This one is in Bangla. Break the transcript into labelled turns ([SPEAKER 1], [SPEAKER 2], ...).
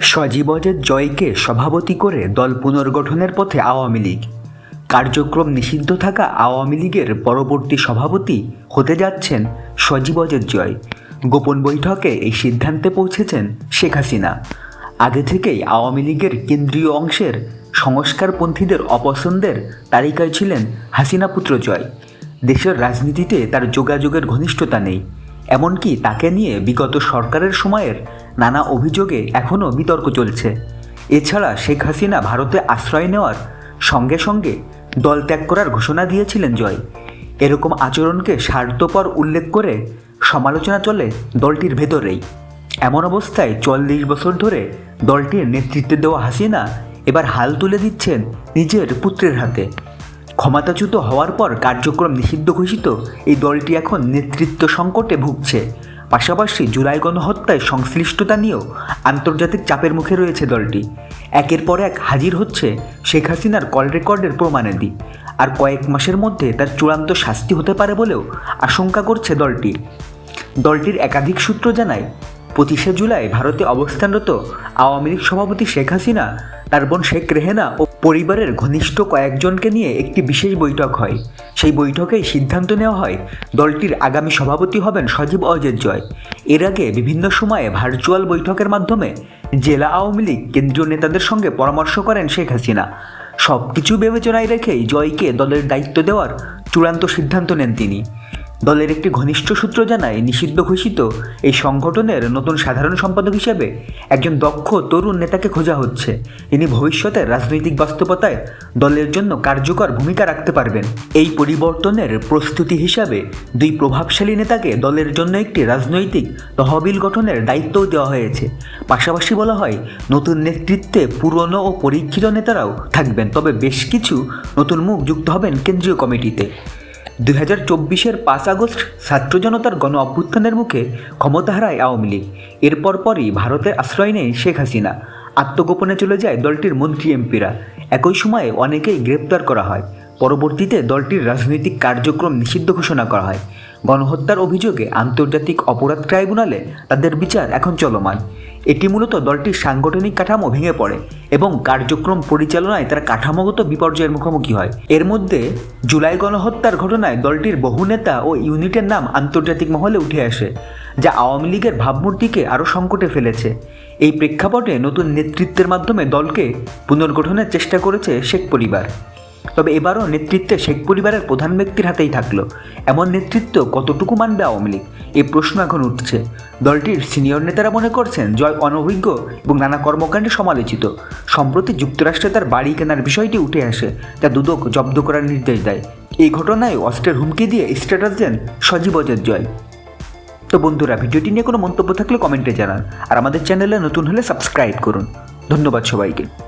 [SPEAKER 1] সজীবজের জয়কে সভাপতি করে দল পুনর্গঠনের পথে আওয়ামী লীগ। কার্যক্রম নিষিদ্ধ থাকা আওয়ামী লীগের পরবর্তী সভাপতি হতে যাচ্ছেন সজীবজের জয়। গোপন বৈঠকে এই সিদ্ধান্তে পৌঁছেছেন শেখ হাসিনা। আগে থেকেই আওয়ামী লীগের কেন্দ্রীয় অংশের সংস্কারপন্থীদের অপছন্দের তালিকায় ছিলেন হাসিনা পুত্র জয়। দেশের রাজনীতিতে তার যোগাযোগের ঘনিষ্ঠতা নেই। এমনকি তাকে নিয়ে বিগত সরকারের সময়ের নানা অভিযোগে এখনও বিতর্ক চলছে। এছাড়া শেখ হাসিনা ভারতে আশ্রয় নেওয়ার সঙ্গে সঙ্গে দল ত্যাগ করার ঘোষণা দিয়েছিলেন জয়। এরকম আচরণকে স্বার্থপর উল্লেখ করে সমালোচনা চলে দলটির ভেতরেই। এমন অবস্থায় চল্লিশ বছর ধরে দলটির নেতৃত্বে দেওয়া হাসিনা এবার হাল তুলে দিচ্ছেন নিজের পুত্রের হাতে। ক্ষমতাচ্যুত হওয়ার পর কার্যক্রম নিষিদ্ধ ঘোষিত এই দলটি এখন নেতৃত্ব সংকটে ভুগছে। পাশাপাশি জুলাই গণহত্যায় সংশ্লিষ্টতা নিয়েও আন্তর্জাতিক চাপের মুখে রয়েছে দলটি। একের পর এক হাজির হচ্ছে শেখ হাসিনার কল রেকর্ডের প্রমাণাদি। আর কয়েক মাসের মধ্যে তার চূড়ান্ত শাস্তি হতে পারে বলেও আশঙ্কা করছে দলটি। দলটির একাধিক সূত্র জানায়, পঁচিশে জুলাই ভারতে অবস্থানরত আওয়ামী লীগ সভাপতি শেখ হাসিনা, তার বোন শেখ রেহেনা ও পরিবারের ঘনিষ্ঠ কয়েকজনকে নিয়ে একটি বিশেষ বৈঠক হয়। সেই বৈঠকেই সিদ্ধান্ত নেওয়া হয়, দলটির আগামী সভাপতি হবেন সজীব অজের জয়। এর আগে বিভিন্ন সময়ে ভার্চুয়াল বৈঠকের মাধ্যমে জেলা আওয়ামী লীগ কেন্দ্রীয় নেতাদের সঙ্গে পরামর্শ করেন শেখ হাসিনা। সব কিছু বিবেচনায় রেখেই জয়কে দলের দায়িত্ব দেওয়ার চূড়ান্ত সিদ্ধান্ত নেন তিনি। দলের একটি ঘনিষ্ঠ সূত্র জানায়, নিষিদ্ধ ঘোষিত এই সংগঠনের নতুন সাধারণ সম্পাদক হিসেবে একজন দক্ষ তরুণ নেতাকে খোঁজা হচ্ছে। যিনি ভবিষ্যতের রাজনৈতিক বাস্তবতায় দলের জন্য কার্যকর ভূমিকা রাখতে পারবেন। এই পরিবর্তনের প্রস্তুতি হিসাবে দুই প্রভাবশালী নেতাকে দলের জন্য একটি রাজনৈতিক তহবিল গঠনের দায়িত্বও দেওয়া হয়েছে। পাশাপাশি বলা হয়, নতুন নেতৃত্বে পুরনো ও পরীক্ষিত নেতারাও থাকবেন, তবে বেশ কিছু নতুন মুখ যুক্ত হবেন কেন্দ্রীয় কমিটিতে। দুই হাজার চব্বিশের পাঁচ আগস্ট ছাত্র জনতার গণ অভ্যুত্থানের মুখে ক্ষমতা হারায় আওয়ামী লীগ। এরপর পরই ভারতের আশ্রয় নেয় শেখ হাসিনা। আত্মগোপনে চলে যায় দলটির মন্ত্রী এমপিরা। একই সময়ে অনেকেই গ্রেপ্তার করা হয়। পরবর্তীতে দলটির রাজনৈতিক কার্যক্রম নিষিদ্ধ ঘোষণা করা হয়। গণহত্যার অভিযোগে আন্তর্জাতিক অপরাধ ট্রাইব্যুনালে তাদের বিচার এখন চলমান। এটি মূলত দলটির সাংগঠনিক কাঠামো ভেঙে পড়ে এবং কার্যক্রম পরিচালনায় তার কাঠামোগত বিপর্যয়ের মুখোমুখি হয়। এর মধ্যে জুলাই গণহত্যার ঘটনায় দলটির বহু নেতা ও ইউনিটের নাম আন্তর্জাতিক মহলে উঠে আসে, যা আওয়ামী লীগের ভাবমূর্তিকে আরও সংকটে ফেলেছে। এই প্রেক্ষাপটে নতুন নেতৃত্বের মাধ্যমে দলকে পুনর্গঠনের চেষ্টা করেছে শেখ পরিবার। তবে এবারও নেতৃত্বে শেখ পরিবারের প্রধান ব্যক্তির হাতেই থাকল। এমন নেতৃত্ব কতটুকু মানবে আওয়ামী লীগ? এই প্রশ্ন এখন উঠছে। দলটির সিনিয়র নেতারা মনে করছেন, জয় অনভিজ্ঞ এবং নানা কর্মকাণ্ডে সমালোচিত। সম্প্রতি যুক্তরাষ্ট্রে তার বাড়ি কেনার বিষয়টি উঠে আসে, যা দুদক জব্দ করার নির্দেশ দেয়। এই ঘটনায় অস্ত্রের হুমকি দিয়ে স্ট্যাটাস দেন সজীব অজের জয়। তো বন্ধুরা, ভিডিওটি নিয়ে কোনো মন্তব্য থাকলে কমেন্টে জানান। আর আমাদের চ্যানেলে নতুন হলে সাবস্ক্রাইব করুন। ধন্যবাদ সবাইকে।